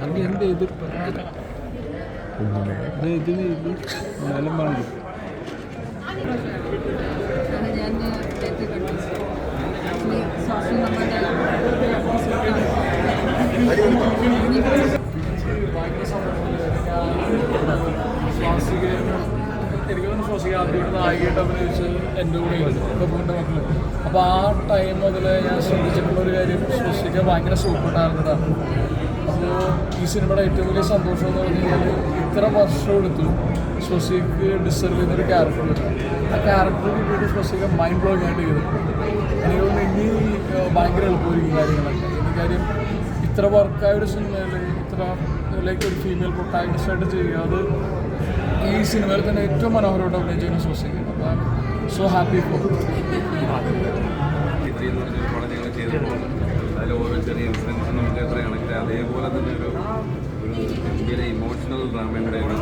അത് എന്ത് എതിർപ്പ് നമ്മുടെ ശ്വാസിക ആദ്യമായിട്ട് നായികയായിട്ട് എന്റെ കൂടെ ബബുവിന്റെ മക്കൾ അപ്പോൾ ആ ടൈം മുതൽ ഞാൻ ശ്രദ്ധിച്ചിട്ടുള്ള ഒരു കാര്യം ശ്വാസിക ഭയങ്കര സൂപ്പർ ഈ സിനിമയുടെ ഏറ്റവും വലിയ സന്തോഷം എന്ന് പറഞ്ഞു കഴിഞ്ഞാൽ ഇത്ര വർഷം എടുത്തു ശ്വസിക്ക് ഡിസർവ് ചെയ്യുന്നൊരു ക്യാരക്ടർ ആ ക്യാരക്ടർ കിട്ടിയിട്ട് ശ്വസിക്ക മൈൻഡ് ബ്ലോയിങ് ആയിട്ട് ചെയ്തിട്ടുണ്ട് എനിക്ക് തോന്നുന്നു ഇനി ഭയങ്കര എളുപ്പമായിരിക്കും കാര്യങ്ങളൊക്കെ. ഇനി കാര്യം ഇത്ര വർക്കായ ഒരു സിനിമയിൽ ഇത്ര ലൈക്ക് ഒരു ഫീമെയിൽ പ്രൊട്ടാഗണിസ്റ്റായിട്ട് ചെയ്യുക അത് ഈ സിനിമയിൽ തന്നെ ഏറ്റവും മനോഹരമായിട്ട് അഭിനയിച്ചതിനെ ശ്വസിക്കുന്നു അപ്പോൾ സോ ഹാപ്പി ഫോർ ഓരോ ചെറിയ ഇൻസിഡൻസ് നമുക്ക് എത്ര കണക്ട് അതേപോലെ തന്നെ ഒരു ഒരു ഗംഭീര ഇമോഷണൽ ഡ്രാമയുടെ ഒരു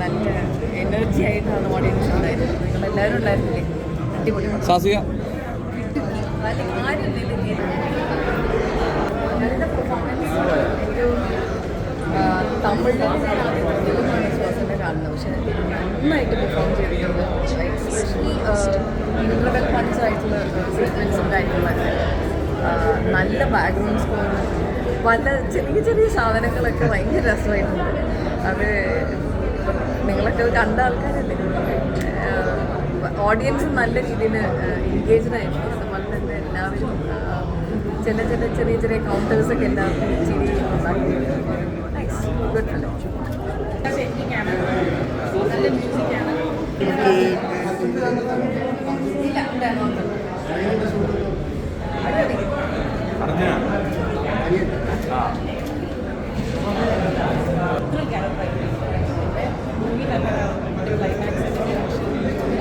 നല്ല എനർജി ആയിട്ടാണ് ഓഡിയൻസ് ഉണ്ടായിരുന്നത് ഉണ്ടായിരുന്നില്ലേ അടിപൊളി. സാസിക തമിഴിലാണ് തെലുങ്കാണ് കാണുന്നത് പക്ഷേ നന്നായിട്ട് പെർഫോം ചെയ്തിട്ടുണ്ട് പഞ്ച് ആയിട്ടുള്ള സീക്വൻസും കാര്യങ്ങളൊക്കെ ആ, നല്ല ബാക്ക്ഗ്രൗണ്ട് സ്കോർ പല ചെറിയ ചെറിയ സാധനങ്ങളൊക്കെ ഭയങ്കര രസമായിട്ടുണ്ട്. അത് നിങ്ങളൊക്കെ അത് കണ്ട ആൾക്കാരല്ലേ? ഓഡിയൻസ് നല്ല രീതിയിൽ എൻഗേജ്ഡ് ആയിരുന്നു അതുപോലെ തന്നെ എല്ലാവരും ചില ചില ചെറിയ ചെറിയ കൗണ്ടേഴ്സ് ഒക്കെ എല്ലാവർക്കും ചിരി ഗുഡ് ഫിലിം നല്ല മ്യൂസിക്കാണ് ഇല്ല.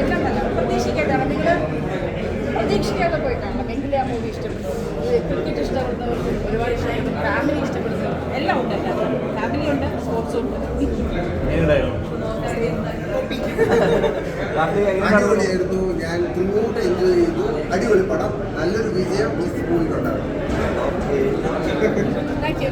എല്ലാം നല്ല പ്രതീക്ഷിക്കാതെ നിങ്ങൾ പ്രതീക്ഷിക്കാതെ പോയി കാണണം എങ്കിലേ ആ മൂവി ഇഷ്ടപ്പെടും ക്രിക്കറ്റ് ഇഷ്ടപ്പെടുന്നവർക്ക് ഒരുപാട് ഇഷ്ടപ്പെടും ഫാമിലി ഇഷ്ടപ്പെടുന്നു എല്ലാം ഉണ്ട് ഫാമിലി ഉണ്ട് സ്പോർട്സ് ഉണ്ട്. അടിപൊളിയായിരുന്നു. ഞാൻ ത്രൂട്ട് എൻജോയ് ചെയ്തു. അടിപൊളി പടം. നല്ലൊരു വിജയം ഈ മൂവിക്കുണ്ടാകും താങ്ക് യു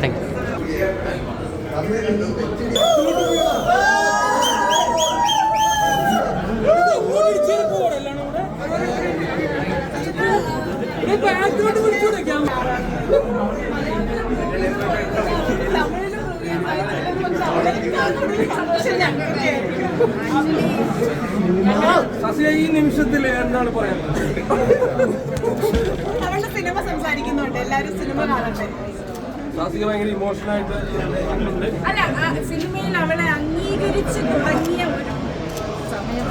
ഈ നിമിഷത്തിൽ എന്താണ് പറയുന്നത് അവളുടെ സിനിമ സംസാരിക്കുന്നുണ്ട്. എല്ലാവരും സിനിമ കാണട്ടെ. അല്ല സിനിമയിൽ അവളെ അംഗീകരിച്ച് തുടങ്ങിയ ഒരു സമയം